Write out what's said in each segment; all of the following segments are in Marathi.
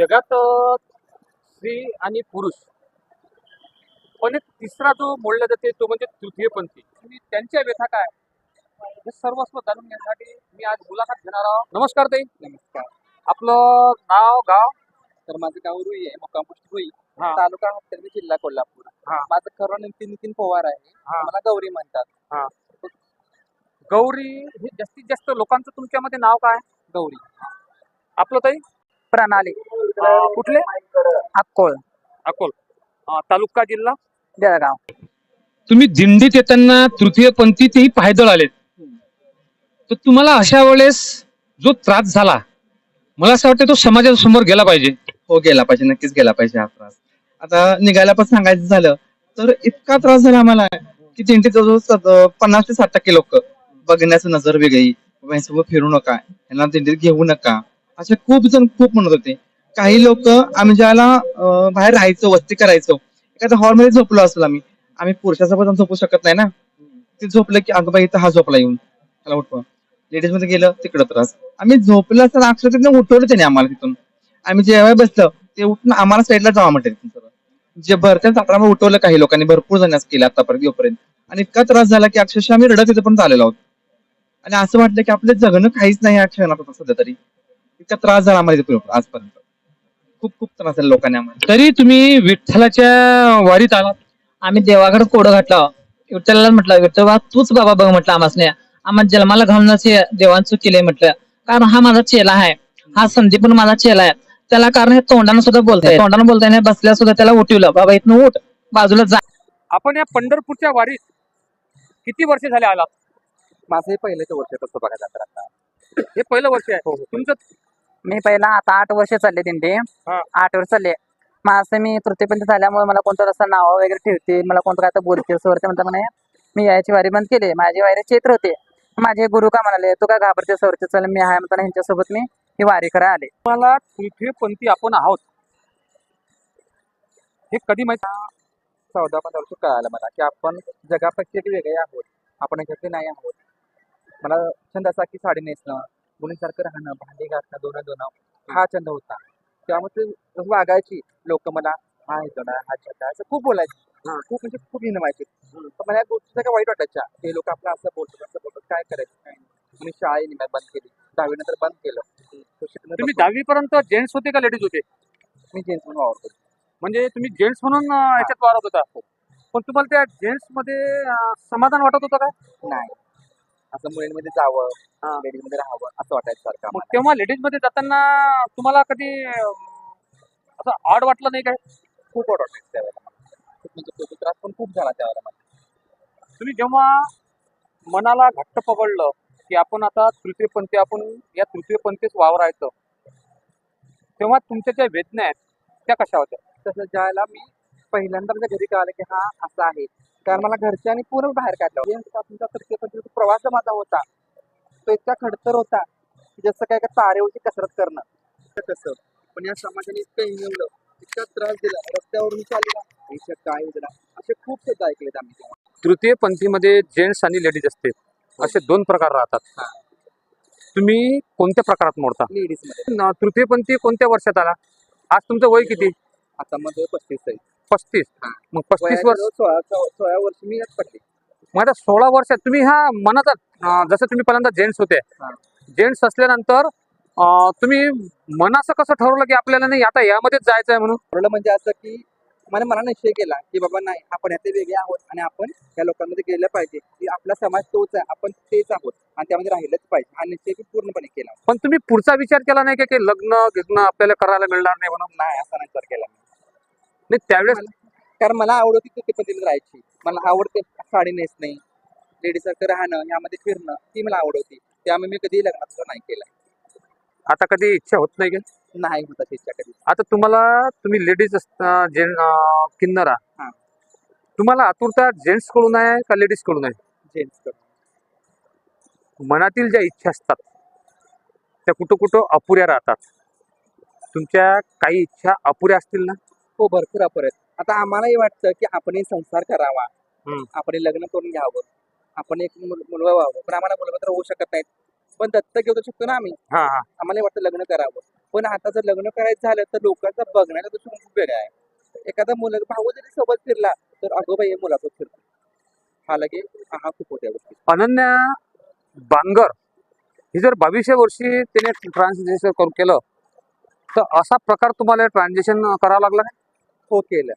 जगात स्त्री आणि पुरुष. पण एक तिसरा जो मोडला जाते तो म्हणजे तृतीयपंथी. आणि त्यांच्या व्यथा काय? हे सर्वस्व जाणून घेण्यासाठी मी आज मुलाखत घेणार आहोत. नमस्कार ताई. नमस्कार. आपलं नाव गाव? तर माझं गाव रुई आहे मुक्काम पोस्ट रुई. हा. तालुका जिल्हा कोल्हापूर. हा. माझं खरं नितीन नितीन पवार आहे. मला गौरी म्हणतात. गौरी हे जास्तीत जास्त लोकांचं तुमच्यामध्ये नाव काय? गौरी. आपलं ताई? प्रणाली. अ, कुठले? अक्कोळ अकोल. अ, तालुका जिल्हा? बेळगाव तुम्ही दिंडीत येताना तृतीयपंथी तेही पायदळ आलेत. तर तुम्हाला अशा वेळेस जो त्रास झाला मला असं वाटतं तो समाजाच्या समोर गेला पाहिजे. हो गेला पाहिजे. नक्कीच गेला पाहिजे हा त्रास. आता निघायला पण सांगायचं झालं तर इतका त्रास झाला आम्हाला की दिंडीत जवळजवळ सत- पन्नास ते साठ टक्के लोक बघण्याचं नजर वेगळी. यांच्यासोबत फिरू नका. यांना दिंडीत घेऊ नका. असे खूप जण खूप म्हणत होते. काही लोक आम्ही ज्याला बाहेर राहायचो वस्ती करायचो एखाद्या हॉलमध्ये झोपलो असेल आम्ही. आम्ही पुरुषासोबत झोपू शकत नाही ना. ते झोपलं की अगं बाई इथं हा झोपला येऊन. त्याला उठवा. लेडीजमध्ये गेलं तिकडं त्रास. आम्ही झोपलं असताना अक्षरशः उठवलं त्याने आम्हाला तिथून. आम्ही जेव्हा बसलो ते उठून आम्हाला साईडला जावा म्हटलं तिथून सरळ. जे भरत्या चाकरामध्ये उठवलं काही लोकांनी भरपूर जण केलं आतापर्यंत येऊपर्यंत. आणि इतका त्रास झाला की अक्षरशः आम्ही रडत तिथे पण आलेलो आहोत. आणि असं वाटलं की आपलं जगणं काहीच नाही या क्षणात सध्या तरी. इतका त्रास झाला आम्हाला इथं आजपर्यंत. खूप खूप त्रास झाला लोकांनी आम्हाला. तरी तुम्ही विठ्ठलाच्या वारीत आलात? आम्ही देवाकडे कोडं घातलं. विठ्ठलाला म्हटलं विठ्ठल बा तूच बाबा बघ म्हटलं आम्हाला आम्हाला जन्माला घालूनच हे देवानं चूक केलंय म्हटलं. कारण हा माझा चेला आहे. हा संदीप पण माझा चेला आहे. त्याला कारण हे तोंडानं सुद्धा बोलताय. तोंडानं बोलताय बसल्या सुद्धा त्याला उठवलं. बाबा इथनं उठ. बाजूला जा. आपण या पंढरपूरच्या वारीत किती वर्ष झाले आलात? माझं हे पहिल्याचं वर्ष तसं बघायला हे पहिलं वर्ष हो, आहे तुमचं मी पहिला आता आठ वर्ष चालले दिंडी. आठ वर्ष चालले. माझं मी तृतीयपंथी झाल्यामुळे मला कोणतं असं नाव वगैरे ठेवते मला कोणतं काय तर बोलते सोडते म्हणता म्हणे मी याची वारी बंद केली. माझी वारी चैत्र होते. माझे गुरु का म्हणाले तू काय घाबरते सोडते चल मी आहे. म्हणताना ह्यांच्यासोबत मी ही वारी करा आले. मला तृतीयपंथी आपण आहोत. हे कधी माहीत चौदा पंधरा वर्ष कळालं मला की आपण जगापेक्षा वेगळे आहोत. आपण ह्याच्यातले नाही आहोत. मला छंद असा की साडी नेसणं मुलींसारखं राहणं भांडी घासणं दोन दोन हा छंद होता. त्यामुळे ते वागायची लोक मला हा येतो हा छंद असं खूप बोलायचे. खूप म्हणजे खूप हिनवायचे पण मला या गोष्टी सगळ्या वाईट वाटायच्या. ते लोक आपलं असं बोलतात असं बोलतात काय करायचं? काय. मी शाळा बंद केली. दहावी नंतर बंद केलं. तुम्ही दहावी पर्यंत जेंट्स होते का लेडीज होते. मी जेन्स म्हणून वावरतो म्हणजे तुम्ही जेंट्स म्हणून याच्यात वारत होता? पण तुम्हाला त्या जेंट्समध्ये समाधान वाटत होतं काय नाही. असं मुलींमध्ये जावं लेडीजमध्ये राहावं असं वाटायचं सारखं मग आम्हाला. तेव्हा लेडीजमध्ये जाताना तुम्हाला कधी अं, असं आड वाटलं नाही काय खूप आवड वाटायचं त्यावेळेला. खूप म्हणजे खूप त्रास पण खूप झाला त्यावेळेला मला तुम्ही जेव्हा मनाला घट्ट पकडलं की आपण आता तृतीयपंथी आपण या तृतीयपंथीच वावरायचं तेव्हा तुमच्या ज्या वेदना आहेत त्या कशा होत्या तसं ज्यावेळेला मी पहिल्यांदा माझ्या घरी कळालं की हा असा आहे. कारण मला घरच्यांनी पूर्ण बाहेर काढलं. तुमचा प्रवास माझा होता तो इतका खडतर होता की जसं काय का तारेवरची कसरत करणं. तसं. पण या समाजाने इतकं हिनवलं इतका त्रास दिला रस्त्यावरून चालला आयुष्यात काय होतं असे खूप शब्द ऐकलेत आम्ही तेव्हा. तृतीयपंथीमध्ये जेंट्स आणि लेडीज असते असे दोन प्रकार राहतात. हा. तुम्ही कोणत्या प्रकारात मोडता? लेडीजमध्ये न- तृतीयपंथी कोणत्या वर्षात आला? आज तुमचं वय किती? आता मध्ये पस्तीस आहे. पस्तीस. मग पस्तीस वर्ष सोळा वर्ष मी यात पडले. मग आता सोळा वर्षात तुम्ही हा मनाचा जसं तुम्ही पहिल्यांदा जेंट्स होते. जेंट्स असल्यानंतर तुम्ही मनाचं कसं ठरवलं की आपल्याला नाही आता यामध्येच जायचं आहे म्हणून? ठरवलं म्हणजे असं की मला मनाने निश्चय केला की बाबा नाही आपण याचे वेगळे आहोत आणि आपण या लोकांमध्ये गेलं पाहिजे. की आपला समाज तोच आहे आपण तेच आहोत आणि त्यामध्ये राहिलंच पाहिजे. हा निश्चय मी पूर्णपणे केला. पण तुम्ही पुढचा विचार केला नाही का लग्न गिग्न आपल्याला करायला मिळणार नाही म्हणून? नाही असा विचार केला. नाही त्यावेळेस कारण मला आवड होती ती पद्धतीने राहायची. मला आवडते साडी नेसणे लेडीज सारखं राहणं यामध्ये फिरणं ती मला आवड होती त्यामुळे मी कधी लग्नात नाही केलं. आता कधी इच्छा होत नाही का? नाही होता इच्छा कधी. आता तुम्हाला तुम्ही लेडीज जेन किन्नरा. हा. तुम्हाला आतुरता जेंट्सकडून आहे का लेडीजकडून आहे? जेंट्स मनातील ज्या इच्छा असतात त्या कुठं कुठं अपुऱ्या राहतात. तुमच्या काही इच्छा अपुऱ्या असतील ना? हो भरपूर अपर आहेत आता आम्हालाही वाटतं की आपण संसार करावा. आपण लग्न करून घ्यावं. आपण एक मुल- मुलगा व्हावं. पण आम्हाला मुलगा तर होऊ शकत नाहीत. पण दत्तक घेऊ शकतो ना आम्ही. आम्हाला वाटतं लग्न करावं. पण आता जर लग्न करायचं झालं तर लोकांचा बघण्याचा दृष्टिकोन खूप वेगळा आहे. एखादा मुलं भाऊ जरी सोबत फिरला तर अगो बाई हे मुलासोबत फिरतो. हा लगे हा खूप होत्या गोष्टी. अनन्या बांगर ही जर बावीसशे वर्षी तिने ट्रान्सजेशन करून केलं तर असा प्रकार तुम्हाला ट्रान्झॅक्शन करावं लागला का? हो केलं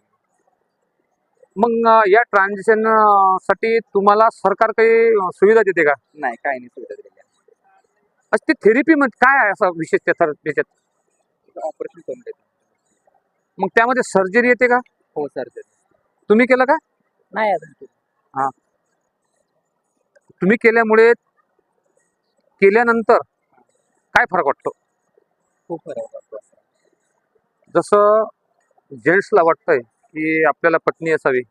मग या ट्रान्झॅक्शनसाठी तुम्हाला सरकार काही सुविधा देते का? नाही काही नाही सुविधा दिलेल्या. असं ते थेरपी मध्ये काय आहे असं विशेष त्या त्याच्यात ऑपरेशन करून देतो. मग त्यामध्ये सर्जरी येते का? हो सर तुम्ही केलं का? नाही अजून तुम्ही केल्यामुळे केल्यानंतर काय फरक वाटतो? खूप फरक पडतो जसं जेंट्सला वाटतंय की आपल्याला पत्नी असावी.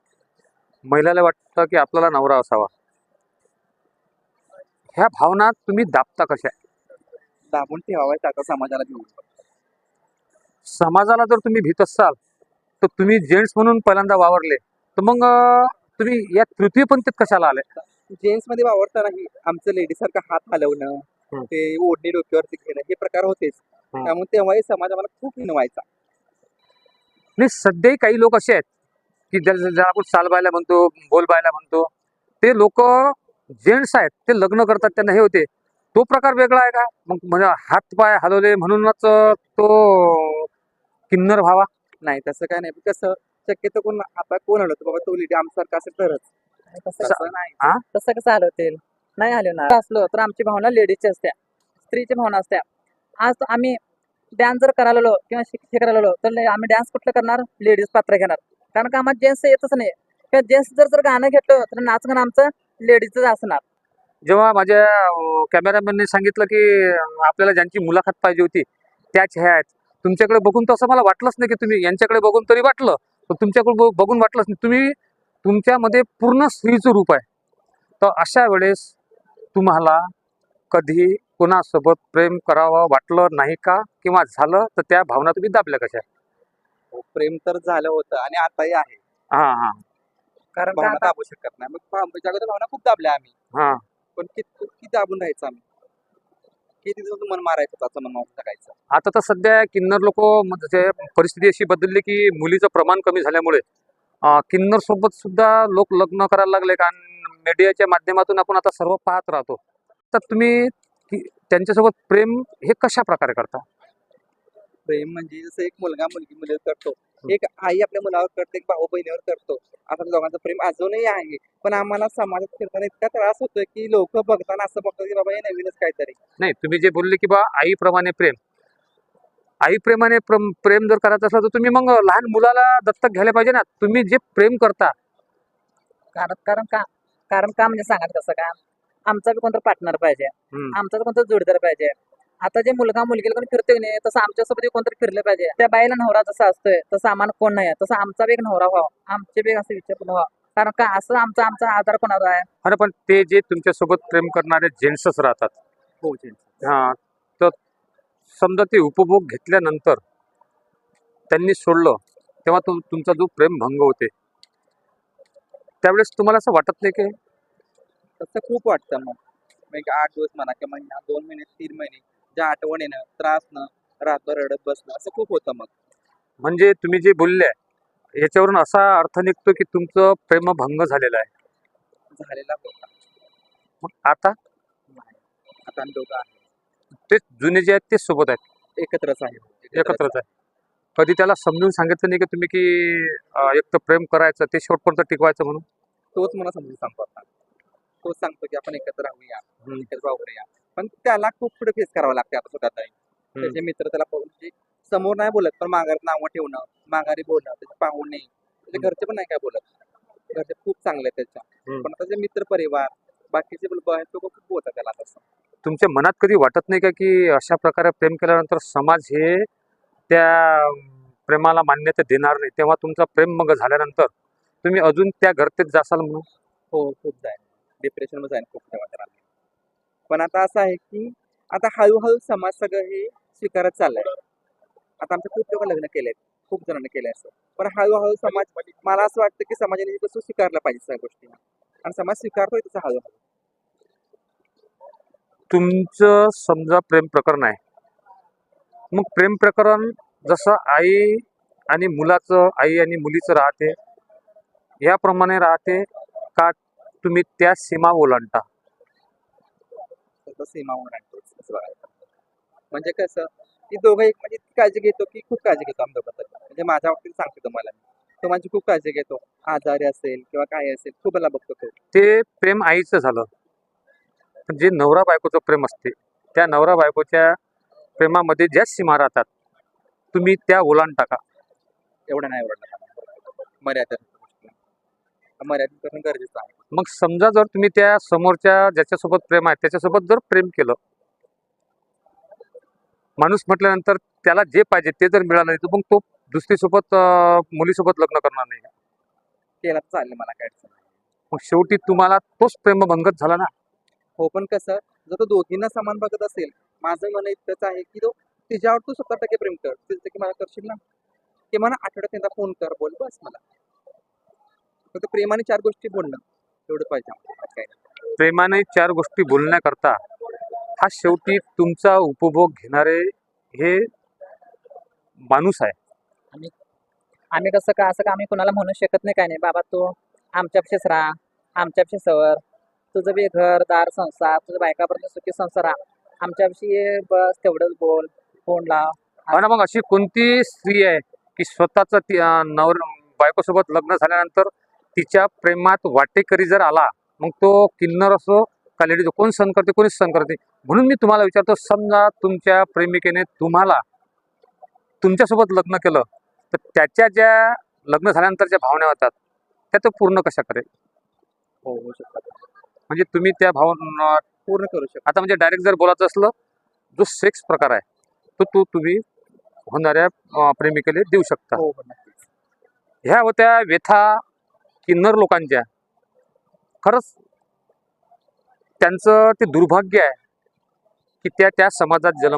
महिलाला वाटतं की आपल्याला नवरा असावा. ह्या भावना तुम्ही दाबता कशा? दाबून ठेवायचं समाजाला घेऊन? समाजाला जर तुम्ही भीत असाल तर तुम्ही जेंट्स म्हणून पहिल्यांदा वावरले. तर मग तुम्ही या तृतीय पंथीत कशाला आले? जेंट्समध्ये वावरतानाही आमचं लेडीज सारखं हात हलवणं. ते ओढणी डोक्यावरती घेणं हे प्रकार होतेच. त्यामुळे तेव्हाही समाज आम्हाला खूप हिनवायचा. नाही सध्याही काही लोक असे आहेत की ज्या ज्याला आपण सालबायला म्हणतो बोलबायला म्हणतो ते लोक जेंट्स आहेत ते लग्न करतात त्यांना हे होते. तो प्रकार वेगळा आहे का? मग म्हणजे हात पाय हलवले म्हणूनच तो किन्नर व्हावा? नाही तसं काय नाही. कसं शक्यतो कोण आता कोण हलवतो बाबा तो लेडी आमच्यासारखा असेल तरच. तसं नाही. तसं कसं हलवतील नाही हलवणार असलो तर आमची भावना लेडीजची असत्या. स्त्रीची भावना असत्या. आज आम्ही डान्स जर करायला आलो किंवा शिक हे करायला आलो तर आम्ही डान्स कुठलं करणार? लेडीज पात्र घेणार. कारण का आम्हाला जेंट्स येतच नाही किंवा जेंट्स जर जर गाणं घेतलं तर नाचणं आमचं लेडीजच असणार. जेव्हा माझ्या कॅमेरामॅनने सांगितलं की आपल्याला ज्यांची मुलाखत पाहिजे होती त्याच ह्या आहेत. तुमच्याकडे बघून तसं मला वाटलंच नाही की तुम्ही यांच्याकडे बघून तरी वाटलं. पण तुमच्याकडे बघून वाटलंच नाही. तुम्ही तुमच्यामध्ये पूर्ण स्त्रीचं रूप आहे. तर अशा वेळेस तुम्हाला कधी कोणासोबत प्रेम करावं वाटलं नाही का? किंवा झालं तर त्या भावना तुम्ही दाबल्या कशा? हो, प्रेम तर झालं होतं आणि आताही आहे. हां हां. कारण भावना आता दाबू शकत नाही. मग भाव- जागोदर भावना खूप दाबल्या आम्ही. हां. पण किती किती दाबून राहायचं आम्ही? किती दिवस मन मारायचं त्याचं मन मारून टाकायचं? आता तर सध्या किन्नर लोक म्हणजे परिस्थिती अशी बदलली की मुलीचं प्रमाण कमी झाल्यामुळे अं, किन्नर सोबत सुद्धा लोक लग्न करायला लागले कारण मीडियाच्या माध्यमातून आपण आता सर्व पाहत राहतो. तर तुम्ही कि- त्यांच्यासोबत प्रेम हे कशा प्रकारे करता? प्रेम म्हणजे जसं एक मुलगा मुलगी मुलीवर करतो. एक आई आपल्या मुलावर करते एक भाऊ बहिणीवर करतो. आता दोघांचं प्रेम अजूनही आहे. पण आम्हाला समाजात फिरताना इतका त्रास होतोय की लोक बघताना असं बघतात की बाबा हे नवीनच काहीतरी. नाही तुम्ही जे बोलले की बा आईप्रमाणे प्रेम. आईप्रमाणे प्रेम प्रेम जर करायचं असलं तर तुम्ही मग लहान मुलाला दत्तक घ्यायला पाहिजे ना. तुम्ही जे प्रेम करता. कारण कारण का? कारण का म्हणजे सांगायचं कसं का? आमचा बी कोणतं पार्टनर पाहिजे. आमचा कोणतं जोडीदार पाहिजे. आता जे मुलगा मुलगीला कोणी फिरतोय नाही तसं आमच्यासोबत कोणतरी फिरलं पाहिजे. त्या बाईला नवरा जसा असतोय तसं आम्हाला कोण नाही तसं आमचा बी एक नवरा व्हावा. आमचे बी असं विचार व्हावा. कारण का असं आमचा आमचा आधार कोणावर आहे? अरे पण ते जे तुमच्यासोबत प्रेम करणारे जेंट्सच राहतात. हो हा तर समजा ते उपभोग घेतल्यानंतर त्यांनी सोडलं तेव्हा तुम तुमचा जो प्रेम भंग होते. त्यावेळेस तुम्हाला असं वाटत नाही की तसं खूप वाटतं मग. एक आठ दिवस म्हणा किंवा महिना दोन महिने तीन महिने ज्या आठवण येणं त्रास न रात्र रडत बसणं असं खूप होतं मग. म्हणजे तुम्ही जे बोलले याच्यावरून असा अर्थ निघतो की तुमचं प्रेमभंग झालेलं आहे. झालेला होता. मग आता? आता आम्ही दोघं आहे. ते जुने जे आहेत तेच सोबत आहेत. एकत्रच आहे. एकत्रच आहे. कधी त्याला समजून सांगितलं नाही की तुम्ही की अं, एक तर प्रेम करायचं ते शेवटपर्यंत टिकवायचं म्हणून? तोच मला समजून सांगतो आता. तोच सांगतो की आपण एकत्र राहूया. एकत्र वावरूया. पण त्याला खूप पुढे फेस करावं लागते आता ताई. त्याचे मित्र त्याला म्हणजे समोर नाही बोलत पण माघारी नावं ठेवणं माघारी बोलणं त्याचे पाहुणे त्याचे घरचे पण नाही काय बोलत. घरचे खूप चांगले आहेत त्याच्या. पण आता जे मित्र परिवार बाकीचे लोक खूप बोलतात त्याला तसं. तुमच्या मनात कधी वाटत नाही का की अशा प्रकारे प्रेम केल्यानंतर समाज हे त्या प्रेमाला मान्यता देणार नाही? तेव्हा तुमचा प्रेम मग झाल्यानंतर तुम्ही अजून त्या घरतेच जासाल म्हणून? हो खूप जाईल डिप्रेशन जाईल खूप तेव्हा पण आता असं आहे की आता हळूहळू समाज सगळं हे स्वीकारत चाललंय. आता आमच्या खूप लोक लग्न केलेत खूप जणांनी केलंय असं. पण हळूहळू समाज मला असं वाटतं की समाजाने तसं स्वीकारलं पाहिजे सगळ्या गोष्टी. आणि समाज स्वीकारतोय तसं हळूहळू. तुमचं समजा प्रेम प्रकरण आहे. मग प्रेम प्रकरण जसं आई आणि मुलाचं आई आणि मुलीचं राहते याप्रमाणे राहते का तुम्ही त्या सीमा ओलांडता. सीमा बघायला. म्हणजे कसं की दोघं एक म्हणजे इतकी काळजी घेतो की खूप काळजी घेतो तरी. म्हणजे माझ्या बाबतीत सांगते तुम्हाला तो माझी खूप काळजी घेतो. आजारी असेल किंवा काय असेल खूप मला बघतो तो ते प्रेम आईचं झालं. पण जे नवरा बायकोचं प्रेम असते त्या नवरा बायकोच्या प्रेमामध्ये ज्या सीमा राहतात तुम्ही त्या ओलांडता का? एवढं नाही आवडलं मला. मर्यादित करणं गरजेचं आहे. मग समजा जर तुम्ही त्या समोरच्या ज्याच्यासोबत प्रेम आहे त्याच्यासोबत जर प्रेम केलं माणूस म्हटल्यानंतर त्याला जे पाहिजे ते जर मिळालं नाही तर मग तो दुसरीसोबत मुलीसोबत लग्न करणार नाही. केला तर चालेल मला काय अडचण नाही. मग शेवटी तुम्हाला तोच प्रेमभंगच झाला ना? हो पण कसं जर तो दोघींना समान बघत असेल माझं मन इतकंच आहे की तो तिच्यावर तू सत्तर टक्के प्रेम कर. तीस टक्के मला करशील ना? की मला आठवड्यात एकदा फोन कर बोल बस मला. फक्त प्रेमाने चार गोष्टी बोलणं एवढं पाहिजे. प्रेमाने चार गोष्टी बोलण्याकरता हा शेवटी तुमचा उपभोग घेणारे हे माणूस आहे. आम्ही कसं का असं का आम्ही कोणाला म्हणू शकत नाही काय नाही. बाबा तू आमच्यापाशीच राहा आमच्यापाशी सवर. तुझं बी घर दार संसार तुझं बायकापर्यंत सुखी संसार राहा. आमच्यापाशी ये बस तेवढंच बोल फोन लाव. हो ना मग अशी कोणती स्त्री आहे की स्वतःच नवर बायकोसोबत लग्न झाल्यानंतर तिच्या प्रेमात वाटेकरी जर आला मग तो किन्नर असो का लेडीज कोण सण करते कोणीच सण करते. म्हणून मी तुम्हाला विचारतो समजा तुमच्या प्रेमिकेने तुम्हाला तुमच्यासोबत लग्न केलं तर त्याच्या ज्या लग्न झाल्यानंतर ज्या भावना होतात त्या तो पूर्ण कशा करेल? हो म्हणजे तुम्ही त्या भावना पूर्ण करू शकतो आता म्हणजे डायरेक्ट जर बोलायचं असलं जो सेक्स प्रकार आहे तो तो तुम्ही होणाऱ्या प्रेमिकेला देऊ शकता. हो हो ह्या होत्या व्यथा किन्नर लोकांच्या. खरंच त्यांचं ते दुर्भाग्य आहे की त्या त्या समाजात जन्म